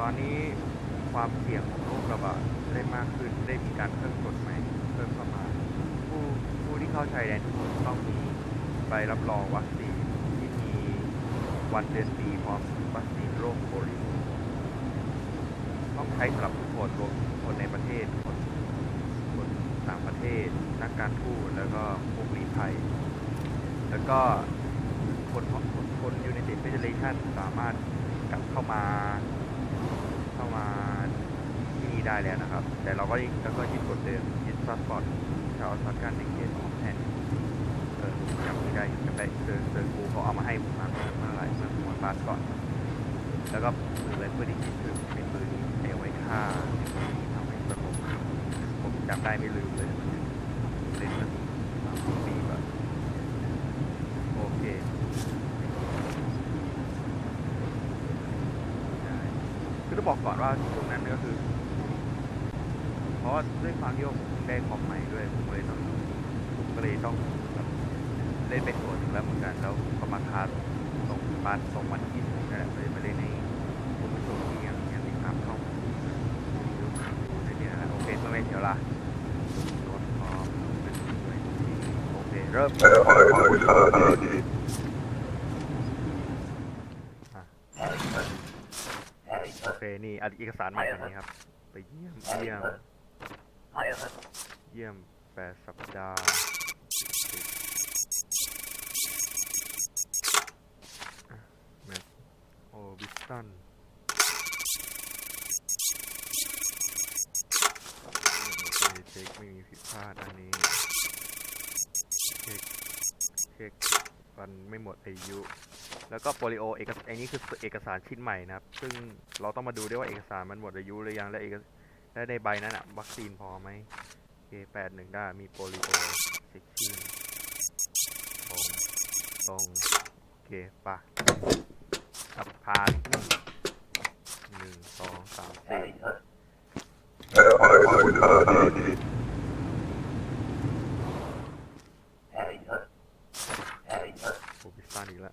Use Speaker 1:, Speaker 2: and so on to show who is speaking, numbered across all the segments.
Speaker 1: ตอนนี้ความเสี่ยงของโรคระบาดได้มากขึ้นได้มีการเพิ่มกฎใหม่เพิ่มเข้ามา ผู้ผู้ที่เข้าชายแดนทุกคนต้องมีใบรับรองวัคซีนที่มีวันเดือนปีพร้อมวัคซีนโรคโปลิโอต้องใช้สำหรับทุกคนรวมคนในประเทศคนคนต่างประเทศ นักการทูตแล้วก็พวกลี้ภัยแล้วก็คนคนคนยู n นเต็ดเฟเดเรชันสามารถกลับเข้ามา เข้ามาที่นี่ได้แล้วนะครับ แต่เราก็ยังแล้วก็ยึดกฎเดิมยึดพาสปอร์ตชาวสัตการในเกตของแทนเออจำไม่ได้จำได้เซอร์เซอร์กูเขาเอามาให้ผมมาเมื่อไหร่เมื่อวันบาสก่อน แล้วก็ปืนไรเพื่อที่คิดคือเป็นปืนเอาไว้ฆ่าที่ทำให้สงบผมจำได้ไม่ลืมเลยเล่นมาสามสี่ปีก่อนโอเคได้คือต้อง บอกก่อนว่าช่วงนั้นก็คือ เพราะด้วยความที่ว่าผมได้คอมใหม่ด้วยผมก็เลยต้องผมก็เลยต้องเล่นไปส่วนหนึ่งแล้วเหมือนกัน แล้วก็มาคาส่งบ้านส่งวันที่ผมนั่นแหละเลยมาเล่นในผมผู้ชมที่ยังยังติดตามช่องดูในนี้นะโอเคเมื่อไม่เสียวลาโดนพอเป็นไปที่โอเคเริ่ม โอ เคนี่อันเอกสารใหม่อันนี้ครับ ไปเยี่ยมเยี่ยมเยี่ยมแปดสัปดาห์แมปโอบิสตันโอเคเช็คไม่มีผิดพลาดอันนี้เช็คเช็คฟันไม่หมดอายุ แล้วก็โปลิโอเอกสอันนี้คือเอกสารชิ้นใหม่นะครับ ซึ่งเราต้องมาดูด้วยว่าเอกสารมันหมดอายุหรือยังและเอกและในใบนั้นอะวัคซีนพอไหมโอเคแปดหนึ่งได้มีโปลิโอเช็คชื่ตรงตรงโอเคปะขับผ่านหนึ่งสองสามสี่โอบิสตันอีกแล้ว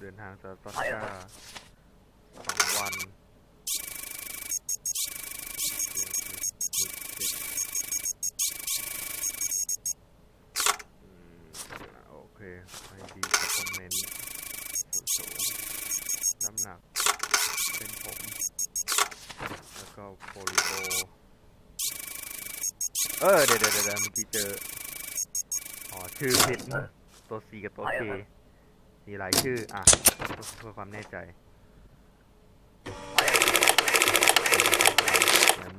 Speaker 1: เดินทางจากตัสกาสองวันอืมโอเคไอดีคอมเมนต์สูงน้ำหนัก เป็นผม แล้วก็โปลิโอเออเดี๋ยวเดี๋ยวเดี๋ยวเมื่อกี้เจอ อ๋อ ชื่อผิด ตัว C กับตัว K มีหลายชื่อ อะ เพื่อความแน่ใจ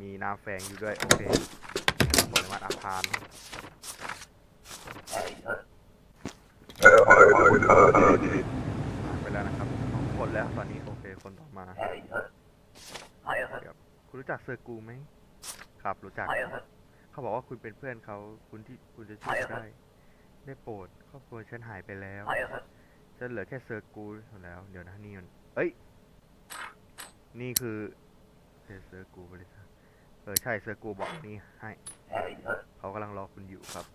Speaker 1: มีนามแฝงอยู่ด้วย โอเคปริมารอาคารผ่านไปแล้วนะครับสองคนแล้วตอนนี้โอเคคนต่อมาครับคุณรู้จักเซอร์กูไหมครับรู้จัก เขาบอกว่าคุณเป็นเพื่อนเขาคุณที่คุณจะช่วยได้ ได้โปรดครอบครัวฉันหายไปแล้ว จะเหลือแค่เซอร์กูแล้ว เดี๋ยวนะนี่มัน เอ้ย นี่คือเซอร์กูบริษัทเออใช่เซอร์กูบอกนี่ให้เขากำลังรอคุณอยู่ครับ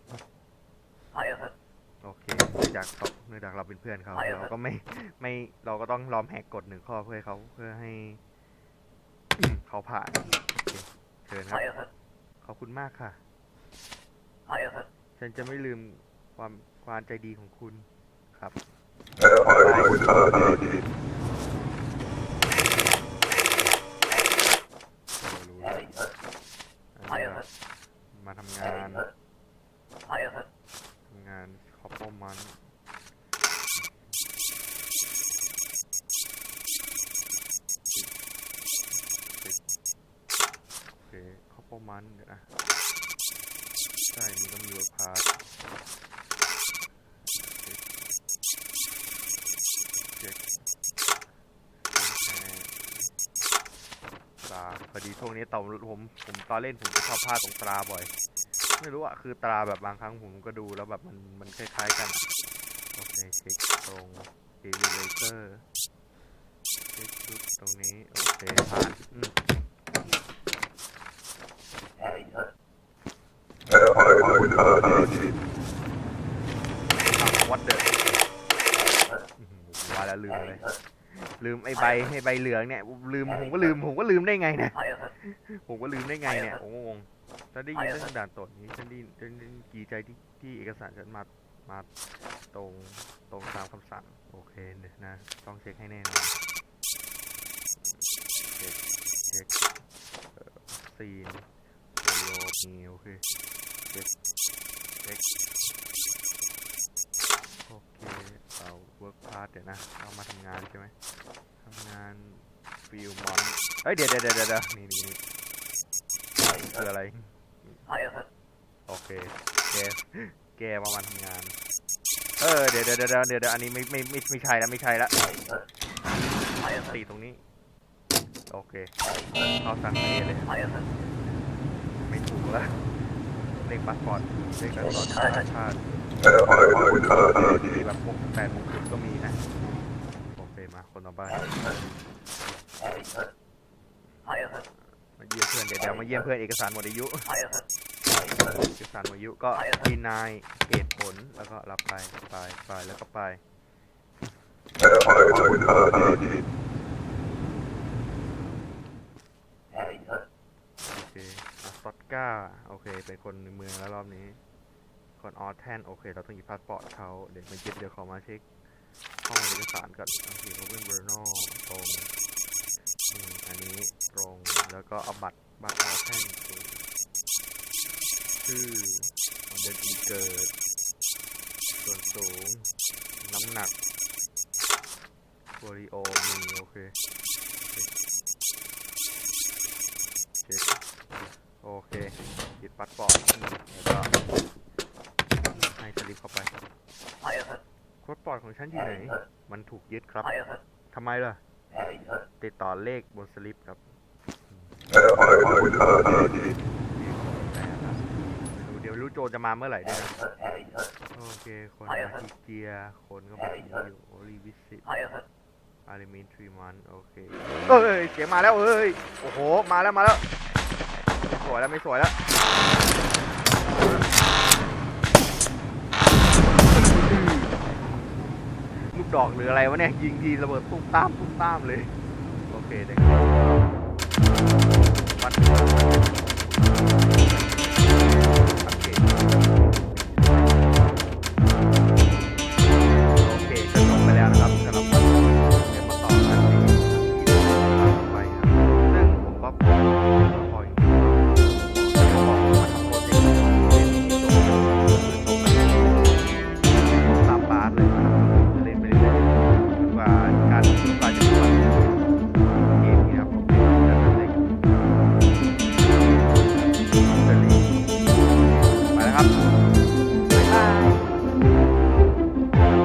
Speaker 1: โอเคเนื่องจากเขาเนื่องจากเราเป็นเพื่อนเขาเราก็ไม่ไม่เราก็ต้องยอมแหกกฎหนึ่งข้อเพื่อให้เขาเพื่อให้เขาผ่านเชิญครับขอบคุณมากค่ะฉันจะไม่ลืมความความใจดีของคุณครับ มาทำงานทำงานคอปเปอร์มันโอเคคอปเปอร์มันเดี๋ยวนะใช่มีตำรวจพาเช็คเช็คตรา พอดีช่วงนี้ตอนผมผมตอนเล่นผมจะชอบพลาดตรงตราบ่อย ไม่รู้อะคือตราแบบบางครั้งผมก็ดูแล้วแบบมันมันคล้ายๆกันโอเคเช็คตรงเดวิเลเตอร์เช็คชุดตรงนี้โอเคผ่านอืมวัดเดอร์ว่าแล้วลืมเลย ลืมไอ้ใบไอ้ใบเหลืองเนี่ยลืมผมก็ลืมผมก็ลืมได้ไงเนี่ยผมก็ลืมได้ไงเนี่ยผมก็งงถ้าได้ยินเรื่องด่านตรวจนี้ฉันดีฉันดีใจที่ที่เอกสารฉันมามาตรงตรงตามคำสั่งโอเคเดี๋ยนะ ต้องเช็คให้แน่นอนเช็คเช็คซีนโยมีโอเคเช็คเช็คโอเค เดี๋ยวนะเอามาทำงานใช่ไหมทำงานฟิลมอนเฮ้ยเดี๋ยวเดี๋ยวเดี๋ยวเดี๋ยวนี่นี่นี่คืออะไรโอเคแกแกมาวันทำงาน เออเดี๋ยวเดี๋ยวเดี๋ยวเดี๋ยวเดี๋ยวอันนี้ไม่ไม่ไม่ไม่ใช่แล้วไม่ใช่แล้วตีตรงนี้ โอเคเข้าสั่งเอเลยไม่ถูกแล้วเลขพาสปอร์ตเลขพาสปอร์ตชาติ มีแบบหกแปดมงกุฎก็มีนะโอเคมาคนต่อไปมาเยี่ยมเพื่อนเดี๋ยวเดี๋ยวมาเยี่ยมเพื่อนเอกสารหมดอายุเอกสารหมดอายุก็ดีนายเหตุผลแล้วก็รับไปไปไปแล้วก็ไปโอเคอะสตอตก้าโอเคเป็นคนในเมืองแล้วรอบนี้ คนออแทนโอเค เราต้องหยิบพาสปอร์ตเขาเดี๋ยวมันยึดเดี๋ยวขอมาเช็คข้อมูลเอกสารก่อนโอเคโรเบินเบอร์นอตรงอันนี้ตรงแล้วก็เอาบัตรบัตรออแทนชื่อวันเดือนปีเกิด ส่วนสูง น้ำหนักโวริโอมีโอเคเช็คโอเคหยิบปัดปอดแล้วก็ ให้สลิปเข้าไปโค้ดปอดของฉันอยู่ไหน มันถูกยึดครับทำไมล่ะ ติดต่อเลขบนสลิปครับดูเดี๋ยวรู้โจรจะมาเมื่อไหร่ด้วยนะโอเค คนมาทีเจีย คนก็มาทีอยู่โอลิวิสิตอาริมินทรีมันโอเค เอ้ย เสียงมาแล้วเอ้ย โอ้โห มาแล้วมาแล้วไม่สวยแล้วไม่สวยแล้ว ลูก ดอกหรืออะไรวะเนี่ย ยิงทีระเบิดตุ้มตามตุ้มตามเลย โอเคเด็กมัน